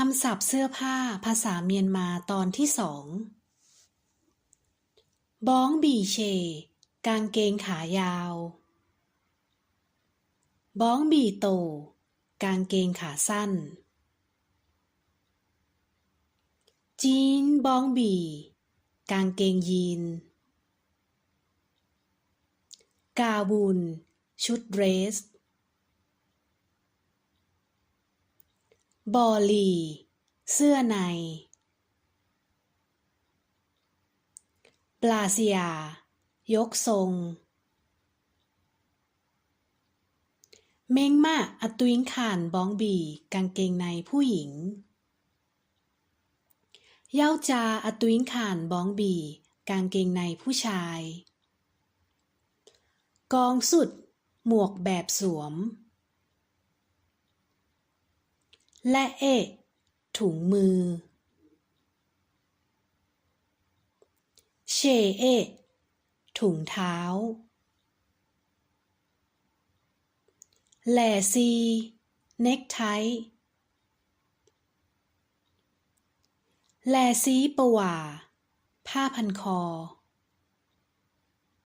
คำศัพท์เสื้อผ้าภาษาเมียนมาตอนที่สองบ้องบีเช กางเกงขายาวบ้องบีโต กางเกงขาสั้น จีนบ้องบี กางเกงยีน กาบุนชุดเดรส บอลี เสื้อใน ปลาเซีย ยกทรง เม้งมาอตุยงขานบ้องบี กางเกงในผู้หญิง เย้าจาอตุยงขานบ้องบี กางเกงในผู้ชาย กองสุด หมวกแบบสวม และเอะถุงมือ เชเอะถุงเท้าแหลซี เน็กไท แลซีปะว่า ผ้าพันคอ